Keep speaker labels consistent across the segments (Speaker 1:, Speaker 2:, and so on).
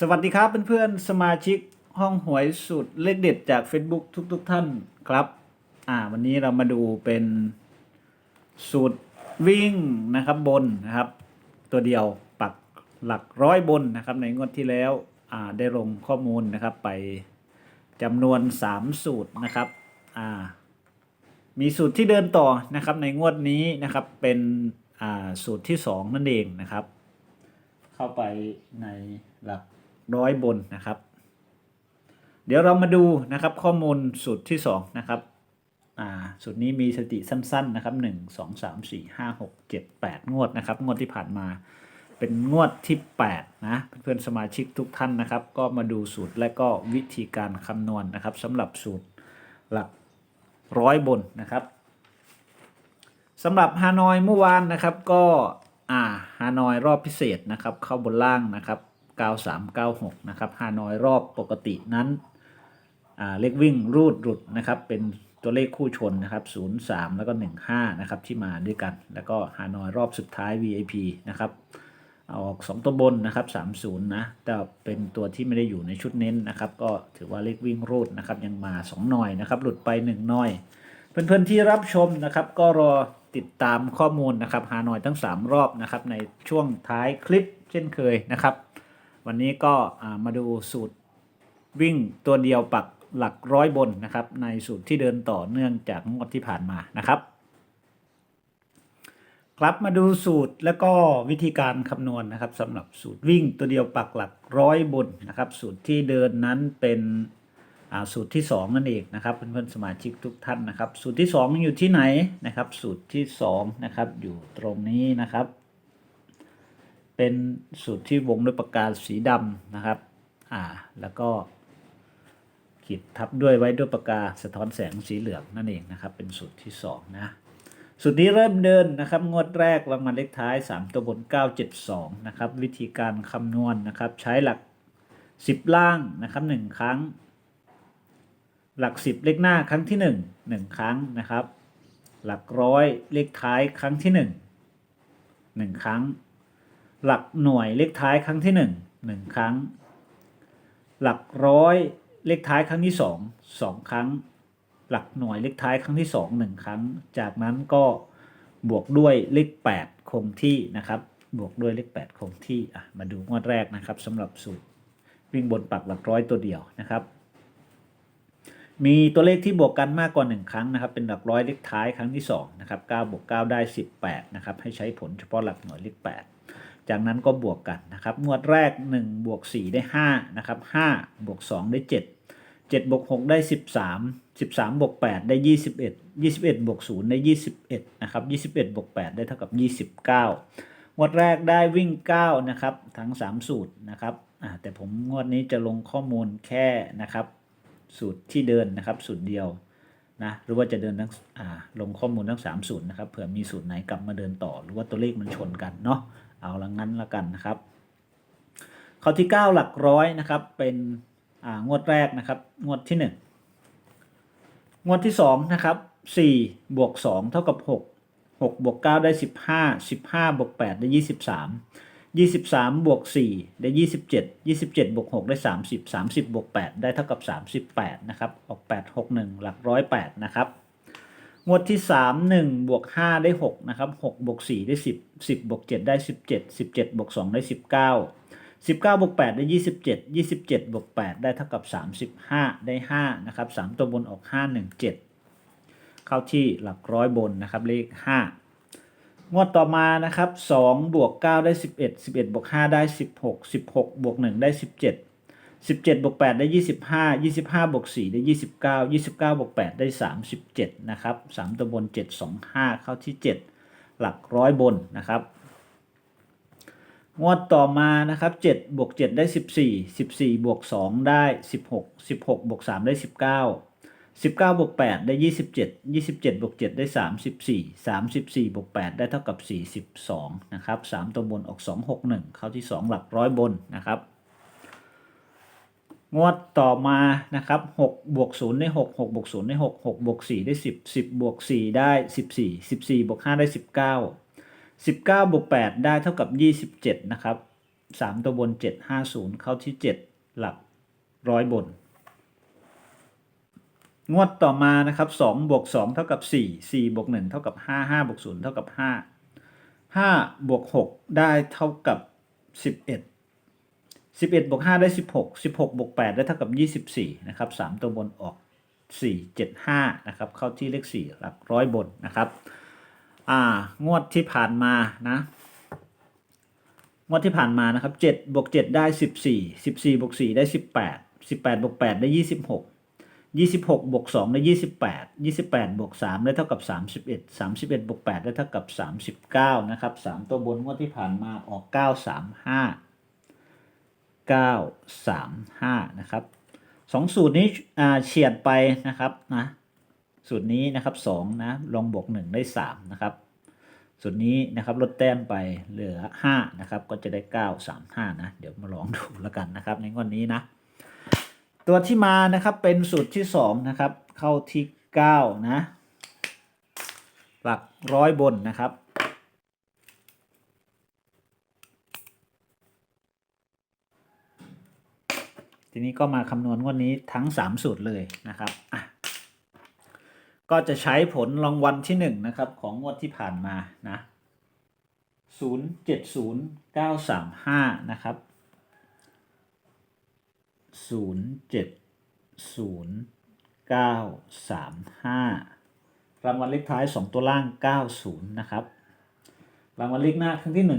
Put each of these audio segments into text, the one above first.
Speaker 1: สวัสดีครับเพื่อนๆสมาชิกห้องหวยสุดเลขเด็ดจาก Facebook ทุกๆทท่านครับ อ่า วันนี้เรามาดูเป็นสูตรวิ่งนะครับบนนะครับ ตัวเดียวปักหลักร้อยบนนะครับ ในงวดที่แล้ว อ่า ได้ลงข้อมูลนะครับไปจำนวน 3 สูตรนะครับ อ่า มีสูตรที่เดินต่อนะครับ ในงวดนี้นะครับเป็น อ่า สูตรที่ 2 นั่นเองนะครับ เข้าไปในหลัก ร้อยบนนะครับ เดี๋ยวเรามาดูนะครับข้อมูลสูตรที่2นะครับอ่าสูตรนี้มีสติสั้นๆนะครับ 1 2 3 4 5 6 7 8 งวดนะครับ งวดที่ผ่านมาเป็นงวดที่ 8 นะเพื่อนๆสมาชิกทุกท่านนะครับ ก็มาดูสูตรและก็วิธีการคำนวณนะครับสำหรับสูตรหลักร้อยบนนะครับสำหรับฮานอยเมื่อวานนะครับก็อ่าฮานอยรอบพิเศษนะครับ เข้าบนล่างนะครับ 9396 นะครับฮานอยรอบปกตินั้นเลขวิ่งรูดหลุดนะครับ เป็นตัวเลขคู่ชนนะครับ03 แล้วก็ 15 นะครับ ที่มาด้วยกัน แล้วก็ฮานอยรอบสุดท้าย VIP นะครับเอาออก 2 ตัวบนนะครับ30 นะ แต่เป็นตัวที่ไม่ได้อยู่ในชุดเน้นนะครับ ก็ถือว่าเลขวิ่งรูดนะครับ ยังมา 2 หน่อยนะครับ หลุดไป 1 หน่อย เพื่อนๆที่รับชมนะครับ ก็รอติดตามข้อมูลนะครับฮานอยทั้ง 3 รอบนะครับ ในช่วงท้ายคลิปเช่นเคยนะครับ วันนี้ก็มาดูสูตรวิ่งตัวเดียวปักหลักร้อยบนนะครับ ในสูตรที่เดินต่อเนื่องจากงวดที่ผ่านมานะครับ ครับมาดูสูตรแล้วก็วิธีการคำนวณนะครับสำหรับสูตรวิ่งตัวเดียวปักหลักร้อยบนนะครับ สูตรที่เดินนั้นเป็นสูตรที่ 2 นั่นเองนะครับเพื่อนๆสมาชิกทุกท่านนะครับ สูตรที่ 2 อยู่ที่ไหนนะครับ สูตรที่2นะครับอยู่ตรงนี้นะครับ เป็นสูตรที่วงด้วยปากกาสีดำนะครับ อ่า แล้วก็ขีดทับด้วยไว้ด้วยปากกาสะท้อนแสงสีเหลืองนั่นเองนะครับ เป็นสูตรที่2นะสูตรนี้เริ่มเดินนะครับ งวดแรกรางวัลเลขท้าย 3 ตัวบน 972 นะครับ วิธีการคำนวณนะครับ ใช้หลัก 10 ล่างนะครับ 1 ครั้ง หลักสิบเลขหน้าครั้งที่หนึ่งหนึ่งครั้งนะครับ หลักร้อยเลขท้ายครั้งที่หนึ่งหนึ่งครั้ง หลักหน่วยเลขท้ายครั้งที่หนึ่งหนึ่งครั้ง หลักร้อยเลขท้ายครั้งที่สองสองครั้ง หลักหน่วยเลขท้ายครั้งที่สองหนึ่งครั้ง จากนั้นก็บวกด้วยเลขแปดคงที่นะครับ บวกด้วยเลขแปดคงที่อะมาดูงวดแรกนะครับสำหรับสูตรวิ่งบนปักหลักร้อยตัวเดียวนะครับ มีตัวเลขที่บวกกันมากกว่า 1 ครั้งนะครับ เป็นหลักร้อยเลขท้ายครั้งที่2นะครับ9บวก9ได้ 18นะครับให้ใช้ผลเฉพาะหลักหน่วยเลข8 จากนั้นก็บวกกันนะครับงวดแรก1บวก4ได้5นะครับ5บวก2ได้ 7 7บวก6ได้ 13 13บวก8ได้ 21 21บวก0ได้ 21นะครับ21บวก8ได้เท่ากับ 29 งวดแรกได้วิ่ง9นะครับทั้ง 3 สูตรนะครับแต่ผมงวดนี้จะลงข้อมูลแค่นะครับสูตรที่เดินนะครับสูตรเดียวนะหรือว่าจะเดินทั้งลงข้อมูลทั้ง3สูตรนะครับเผื่อมีสูตรไหนกลับมาเดินต่อ หรือว่าตัวเลขมันชนกันเนาะ เอาละงั้นละกันนะครับข้อที่ 9 หลักร้อยนะครับเป็นงวดแรกนะครับงวดที่ 1 งวดที่ 2 นะครับ 4 บวก 2 เท่ากับ 6 6 บวก 9 ได้ 15 15 บวก 8 ได้ 23 23 บวก 4 ได้ 27 27 บวก 6 ได้ 30 30 บวก 8 ได้เท่ากับ 38 นะครับ ออก 8 6 1 หลักร้อย8นะครับ งวดที่3 1บวก5ได้6นะครับ6บวก4ได้10 10บวก7ได้17 17บวก2ได้19 19บวก8ได้27 27บวก8ได้เท่ากับ35ได้5นะครับ3ตัวบนออก5 1 7เข้าที่หลักร้อยบนนะครับเลข5งวดต่อมานะครับ2บวก9ได้11 11บวก5ได้16 16บวก1ได้17 17บวก8ได้ 25 25บวก4ได้ 29 29บวก8ได้ 37 นะครับ 3 ตัวบน 7 2 5 เข้าที่ 7 หลักร้อยบนนะครับ งวดต่อมานะครับ7บวก7ได้ 14 14บวก2ได้ 16 16บวก3ได้ 19 19บวก8ได้ 27 27บวก7ได้ 34 34บวก8ได้เท่ากับ 42 นะครับ 3 ตัวบนออก 261 เข้าที่ 2 หลักร้อยบนนะครับ งวดต่อมานะครับ6บวก0ได้ 6 6บวก0ได้ 6 6บวก4ได้ 10 10บวก4ได้ 14 14บวก5ได้ 19 19บวก8ได้เท่ากับ 27 นะครับสามตัวบนเจ็ดห้าศูนย์เข้าที่เจ็ดหลักร้อยบน งวดต่อมานะครับสองบวกสองเท่ากับสี่สี่บวกหนึ่งเท่ากับห้าห้าบวกศูนย์เท่ากับห้าห้าบวกหกได้เท่ากับสิ บเอ็ดสิบเอ็ดบวกห้าได้สิบหกสิบหกบวกแปดได้เท่ากับยี่สิบสี่นะครับสามตัวบนออกสี่เจ็ดห้านะครับ เข้าที่เลขสี่หลักร้อยบนนะครับ อ่างวดที่ผ่านมานะงวดที่ผ่านมานะครับเจ็ดบวกเจ็ดได้สิบสี่สิบสี่บวกสี่ได้สิบแปดสิบแปดบวกแปดได้ยี่สิบหกยี่สิบหกบวกสองได้ยี่สิบแปดยี่สิบแปดบวกสามได้เท่ากับสามสิบเอ็ดสามสิบเอ็ดบวกแปดได้เท่ากับสามสิบเก้านะครับสามตัวบนงวดที่ผ่านมาออกเก้าสามห้าเก้าสามห้านะครับสองสูตรนี้เฉียดไปนะครับนะสูตรนี้นะครับสองนะลองบวกหนึ่งได้สามนะครับส่วนนี้นะครับลดแต้มไปเหลือ 5 นะครับ ก็จะได้ 9 3 5 นะ เดี๋ยวมาลองดูแล้วกันนะครับ ในงวดนี้นะ ตัวที่มานะครับเป็นสูตรที่ 2 นะครับ เข้าที่ 9 นะ หลักร้อยบนนะครับ ทีนี้ก็มาคำนวณงวดนี้ทั้ง 3 สูตรเลยนะครับก็จะใช้ผลรางวัลที่1นนะครับของงวดที่ผ่านมานะ070935 นะครับ 070935 รางวัลเลขท้าย 2 ตัวล่าง 90 นะครับ รางวัลเลขหน้าครั้งที่ 1609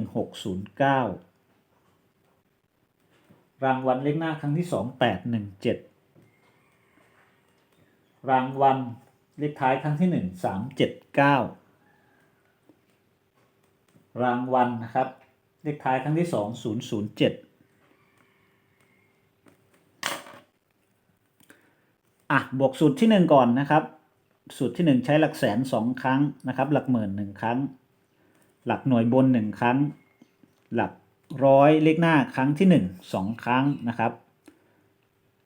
Speaker 1: รางวัลเลขหน้าครั้งที่สองแปดหนึ่งเจ็ดรางวัลเลขท้ายครั้งที่หนึ่งสามเจ็ดเก้ารางวัลนะครับ เลขท้ายครั้งที่สองศูนย์ศูนย์เจ็ดอะ บวกสูตรที่หนึ่งก่อนนะครับ สูตรที่หนึ่งใช้หลักแสนสองครั้งนะครับ หลักหมื่นหนึ่งครั้ง หลักหน่วยบนหนึ่งครั้ง หลัก ร้อยเลขหน้าครั้งที่หนึ่งสองครั้งนะครับ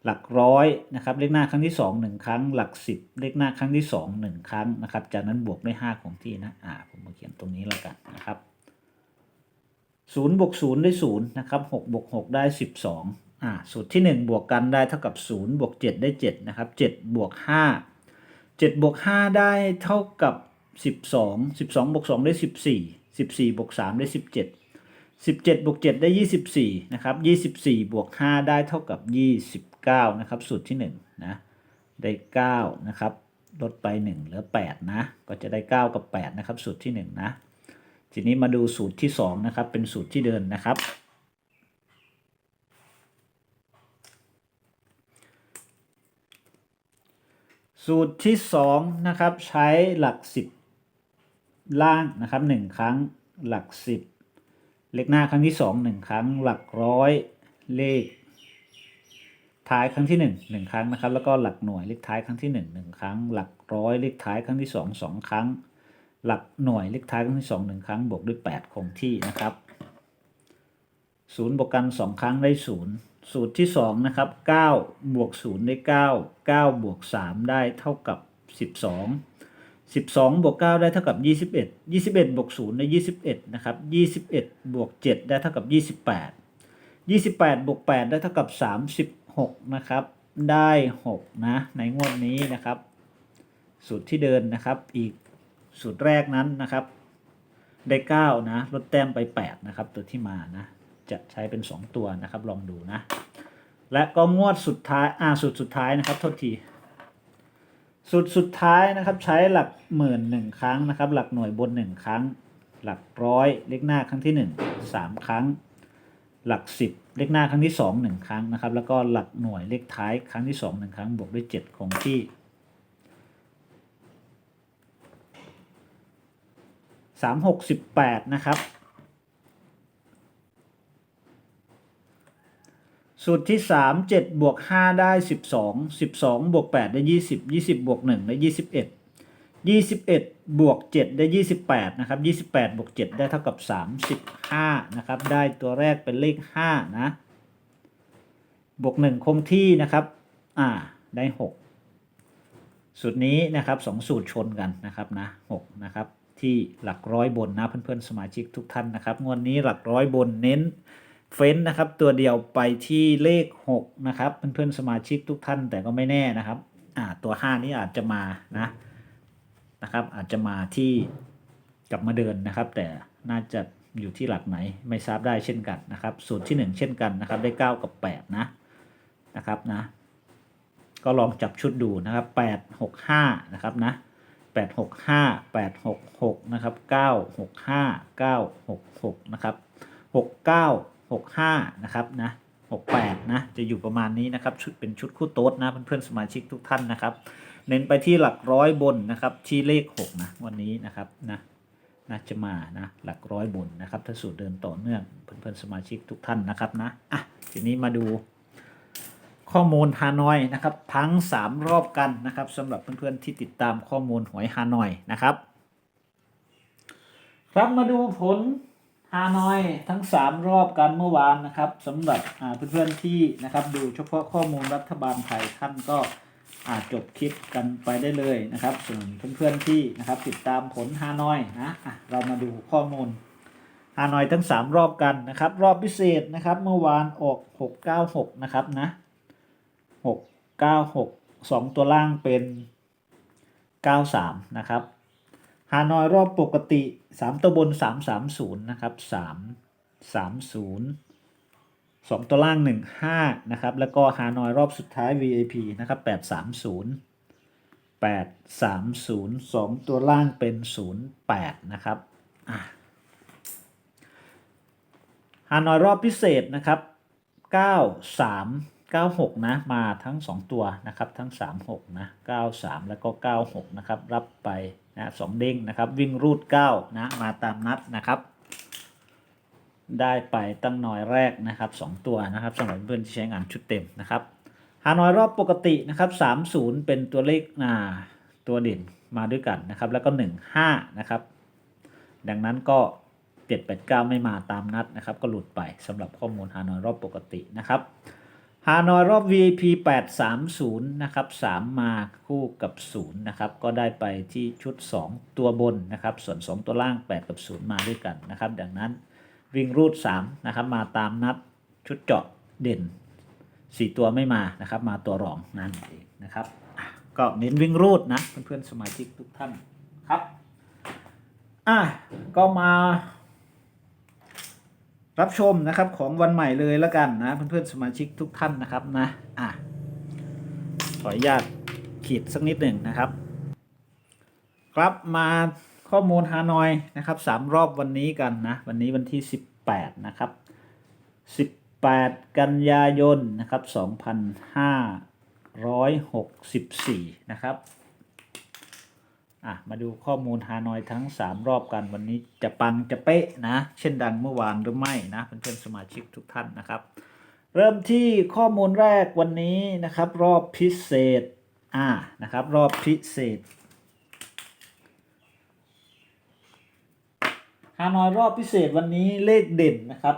Speaker 1: หลักร้อยนะครับเลขหน้าครั้งที่สองหนึ่งครั้ง หลักสิบเลขหน้าครั้งที่สองหนึ่งครั้งนะครับ จากนั้นบวกด้วยห้าของที่นะอ่าผมมาเขียนตรงนี้แล้วกันนะครับศูนย์บวกศูนย์ได้ศูนย์นะครับหกบวกหกได้สิบสองอ่าสูตรที่หนึ่งบวกกันได้เท่ากับศูนย์บวกเจ็ดได้เจ็ดนะครับเจ็ดบวกห้าเจ็ดบวกห้าได้เท่ากับสิบสองสิบสองบวกสองได้สิบสี่สิบสี่บวกสามได้สิ บเจ็ดสิบเจ็ดบวกเจ็ดได้ยี่สิบสี่นะครับยี่สิบสี่บวกห้าได้เท่ากับยี่สิบเก้านะครับ สูตรที่หนึ่งนะ ได้เก้านะครับ ลดไปหนึ่งเหลือแปดนะ ก็จะได้เก้ากับแปดนะครับ สูตรที่หนึ่งนะ ทีนี้มาดูสูตรที่สองนะครับ เป็นสูตรที่เดินนะครับ สูตรที่สองนะครับ ใช้หลักสิบล่างนะครับหนึ่งครั้งหลักสิบ เลขหน้าครั้งที่สองหนึ่งครั้ง หลักร้อยเลข ท้ายครั้งที่หนึ่งหนึ่งครั้งนะครับ แล้วก็หลักหน่วยเลขท้ายครั้งที่หนึ่งหนึ่งครั้ง หลักร้อยเลขท้ายครั้งที่สองสองครั้ง หลักหน่วยเลขท้ายครั้งที่สองหนึ่งครั้งบวกด้วยแปดคงที่นะครับศูนย์บวกกันสองครั้งได้ศูนย์สูตรที่สองนะครับเก้าบวกศูนย์ได้เก้าเก้าบวกสามได้เท่ากับสิบสอง สิบสองบวกเก้าได้เท่ากับยี่สิบเอ็ดยี่สิบเอ็ดบวกศูนย์ได้ยี่สิบเอ็ดนะครับยี่สิบเอ็ดบวกเจ็ดได้เท่ากับยี่สิบแปดยี่สิบแปดบวกแปดได้เท่ากับสามสิบหกนะครับได้หกนะในงวดนี้นะครับ สูตรที่เดินนะครับอีกสูตรแรกนั้นนะครับ ได้เก้านะลดแต้มไปแปดนะครับตัวที่มานะจะใช้เป็นสองตัวนะครับลองดูนะและก็งวดสุดท้ายอ่าสูตรสุดท้ายนะครับโทษที สูตรสุดท้ายนะครับใช้หลักหมื่นหนึ่งครั้งนะครับ หลักหน่วยบนหนึ่งครั้ง หลักร้อยเลขหน้าครั้งที่หนึ่งสามครั้ง หลักสิบเลขหน้าครั้งที่สองหนึ่งครั้งนะครับ แล้วก็หลักหน่วยเลขท้ายครั้งที่สองหนึ่งครั้งบวกด้วยเจ็ดคงที่สามหกสิบแปดนะครับ สูตรที่สามเจ็ดบวกห้าได้สิบสองสิบสองบวกแปดได้ยี่สิบยี่สิบบวกหนึ่งได้ยี่สิบเอ็ดยี่สิบเอ็ดบวกเจ็ดได้ยี่สิบแปดนะครับยี่สิบแปดบวกเจ็ดได้เท่ากับสามสิบห้านะครับได้ตัวแรกเป็นเลขห้านะบวกหนึ่งคงที่นะครับอ่าได้หกสูตรนี้นะครับสองสูตรชนกันนะครับนะหกนะครับที่หลักร้อยบนนะเพื่อนๆสมาชิกทุกท่านนะครับงวดนี้หลักร้อยบนเน้น เฟ้นนะครับตัวเดียวไปที่เลข 6 นะครับเพื่อนๆสมาชิกทุกท่านแต่ก็ไม่แน่นะครับอ่าตัว 5 นี้อาจจะมานะนะครับ อาจจะมาที่กลับมาเดินนะครับ แต่น่าจะอยู่ที่หลักไหนไม่ทราบได้เช่นกันนะครับ สูตรที่ 1 เช่นกันนะครับได้ 9 กับ 8 นะนะครับนะ ก็ลองจับชุดดูนะครับ 8 6 5 นะครับนะ 8 6 5 8 6 6 นะครับ 9 6 5 9 6 6 นะครับ 6 9 6 5นะครับนะ68นะจะอยู่ประมาณนี้นะครับชุดเป็นชุดคู่โต๊ดนะเพื่อนๆสมาชิกทุกท่านนะครับ เน้นไปที่หลักร้อยบนนะครับที่เลข6นะวันนี้นะครับนะน่าจะมานะหลักร้อยบนนะครับถ้าสูตรเดินต่อเนื่องเพื่อนๆสมาชิกทุกท่านนะครับนะอะทีนี้มาดูข้อมูลฮานอยนะครับทั้ง 3 รอบกันนะครับสำหรับเพื่อนๆที่ติดตามข้อมูลหวยฮานอยนะครับ ครับมาดูผล ฮานอยทั้ง 3 รอบกันเมื่อวานนะครับสำหรับอ่าเพื่อนๆที่นะครับดูเฉพาะข้อมูลรัฐบาลไทยท่านก็อาจจบคลิปกันไปได้เลยนะครับ ส่วนเพื่อนๆที่นะครับติดตามผลฮานอยนะะเรามาดูข้อมูลฮานอยทั้ง 3 รอบกันนะครับ รอบพิเศษนะครับเมื่อวานออก 696 นะครับนะ696 2 ตัวล่างเป็น 93 นะครับฮานอยรอบปกติ สามตัวบนสามสามศูนย์นะครับสามสามศูนย์สองตัวล่างหนึ่งห้านะครับ แล้วก็ฮานอยรอบสุดท้าย VAP นะครับแปดสามศูนย์แปดสามศูนย์สองตัวล่างเป็นศูนย์แปดนะครับฮานอยรอบพิเศษนะครับเก้าสาม 96 นะ มาทั้ง 2 ตัวนะครับ ทั้ง 36 นะ 93 แล้วก็ 96 นะครับ รับไปนะสองเด้งนะครับ วิ่งรูด 9 นะ มาตามนัดนะครับ ได้ไปตั้งน้อยแรกนะครับ 2 ตัวนะครับสำหรับเพื่อนที่ใช้งานชุดเต็มนะครับฮานอยรอบปกตินะครับ 30 เป็นตัวเลขอ่าตัวเด่นมาด้วยกันนะครับ แล้วก็ 15 นะครับ ดังนั้นก็789 ไม่มาตามนัดนะครับ ก็หลุดไปสำหรับข้อมูลฮานอยรอบปกตินะครับ ฮานอยรอบ VIP 830นะครับ3มาคู่กับ0นะครับก็ได้ไปที่ชุด 2 ตัวบนนะครับส่วน 2 ตัวล่าง 8 กับ 0 มาด้วยกันนะครับดังนั้นวิ่งรูด3นะครับมาตามนัดชุดเจาะเด่น 4 ตัวไม่มานะครับมาตัวรองนั่นเองนะครับก็เน้นวิ่งรูดนะเพื่อนๆสมาชิกทุกท่านครับอะก็มา รับชมนะครับของวันใหม่เลยแล้วกันนะ เพื่อนๆสมาชิกทุกท่านนะครับนะอะขออนุญาตขีดสักนิดหนึ่งนะครับ ครับมาข้อมูลฮานอยนะครับสามรอบวันนี้กันนะ วันนี้วันที่ 18 นะครับ 18 กันยายนนะครับ 2564 นะครับ อะมาดูข้อมูลฮานอยทั้ง 3 รอบกันวันนี้จะปังจะเป๊ะนะ เช่นดังเมื่อวานหรือไม่นะเพื่อนๆสมาชิกทุกท่านนะครับ เริ่มที่ข้อมูลแรกวันนี้นะครับ รอบพิเศษอ่านะครับ รอบพิเศษฮานอยรอบพิเศษวันนี้เลขเด่นนะครับ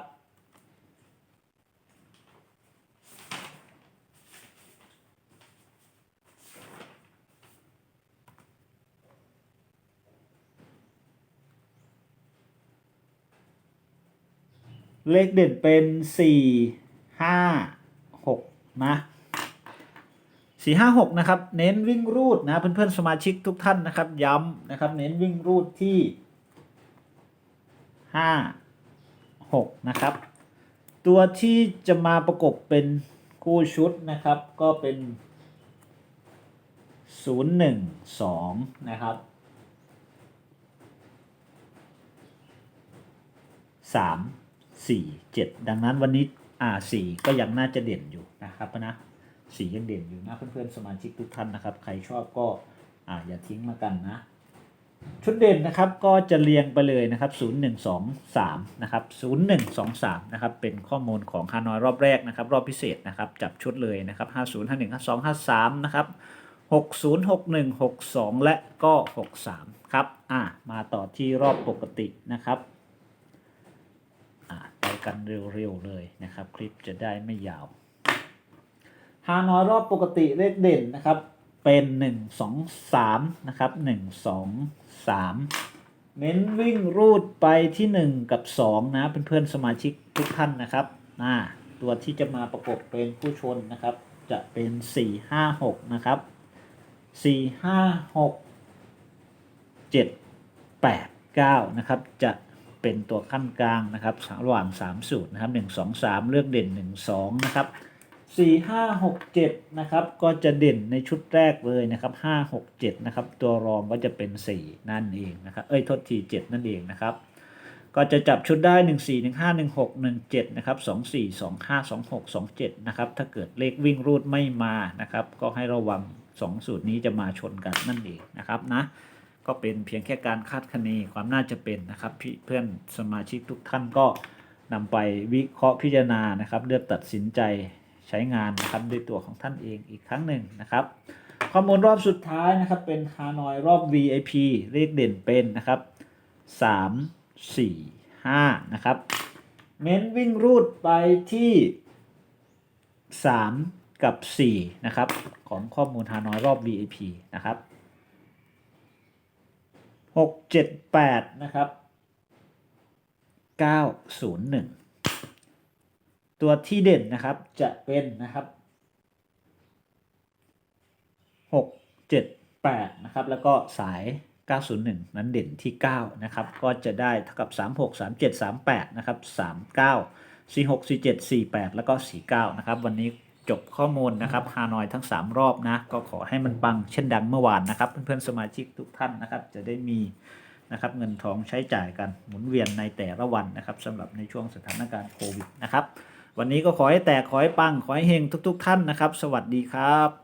Speaker 1: เลขเด่นเป็นสี่ห้าหกนะสี่ห้าหกนะครับ เน้นวิ่งรูดนะเพื่อนๆสมาชิกทุกท่านนะครับ ย้ำนะครับ เน้นวิ่งรูดที่ห้าหกนะครับ ตัวที่จะมาประกบเป็นคู่ชุดนะครับ ก็เป็นศูนย์หนึ่งสองนะครับสาม สี่เจ็ดดังนั้นวันนี้อ่าสี่ก็ยังน่าจะเด่นอยู่นะครับนะสี่ยังเด่นอยู่นะเพื่อนๆสมาชิกทุกท่านนะครับ ใครชอบก็อ่าอย่าทิ้งมากันนะ ชุดเด่นนะครับก็จะเรียงไปเลยนะครับ 0 1 2 3 นะครับ 0 1 2 3 นะครับ เป็นข้อมูลของฮานอยรอบแรกนะครับ รอบพิเศษนะครับ จับชุดเลยนะครับ 50 51 52 53 นะครับ 60 61 62 และก็ 63 ครับ อ่ามาต่อที่รอบปกตินะครับ กันเร็วๆเลยนะครับ คลิปจะได้ไม่ยาวฮานอยรอบปกติเลขเด่นนะครับ เป็น1 2 3นะครับ1 2 3เน้นวิ่งรูดไปที่1กับ2นะเพื่อนๆสมาชิกทุกท่านนะครับอ่าตัวที่จะมาประกบเป็นผู้ชนนะครับ จะเป็นสี่ห้าหกนะครับสี่ห้าหกเจ็ดแปดเก้านะครับจะ เป็นตัวขั้นกลางนะครับระหว่างสามสูตรนะครับหนึ่งสองสามเลือกเด่นหนึ่งสองนะครับสี่ห้าหกเจ็ดนะครับ ก็จะเด่นในชุดแรกเลยนะครับห้าหกเจ็ดนะครับ ตัวรองก็จะเป็นสี่นั่นเองนะครับ เอ้ยทษทีเจ็ดนั่นเองนะครับ ก็จะจับชุดได้ 1 4 1 5 1 6 1 7 นะครับ 2 4 2 5 2 6 2 7 นะครับ ถ้าเกิดเลขวิ่งรูดไม่มานะครับ ก็ให้ระวัง 2 สูตรนี้จะมาชนกันนั่นเองนะครับนะ ก็เป็นเพียงแค่การคาดคะเนความน่าจะเป็นนะครับพี่เพื่อนสมาชิกทุกท่านก็นำไปวิเคราะห์พิจารณานะครับเลือกตัดสินใจใช้งานนะครับด้วยตัวของท่านเองอีกครั้งหนึ่งนะครับ ข้อมูลรอบสุดท้ายนะครับเป็นฮานอยรอบ VIP เลขเด่นเป็นนะครับสามสี่ห้านะครับเม้นวิ่งรูดไปที่สามกับสี่นะครับของข้อมูลฮานอยรอบ VIP นะครับ หกเจ็ดแปดนะครับเก้าศูนย์หนึ่งตัวที่เด่นนะครับจะเป็นนะครับหกเจ็ดแปดนะครับ แล้วก็สาย 901 นั้นเด่นที่ 9 นะครับ ก็จะได้เท่ากับ 36 37 38 นะครับ 39 46 47 48 แล้วก็ 49 นะครับ วันนี้ จบข้อมูลนะครับฮานอยทั้ง 3 รอบนะ ก็ขอให้มันปังเช่นดังเมื่อวานนะครับ เพื่อนๆสมาชิกทุกท่านนะครับ จะได้มีนะครับเงินทองใช้จ่ายกันหมุนเวียนในแต่ละวันนะครับสำหรับในช่วงสถานการณ์โควิดนะครับ วันนี้ก็ขอให้แตกขอให้ปังขอให้เฮงทุก ๆ ท่านนะครับ สวัสดีครับ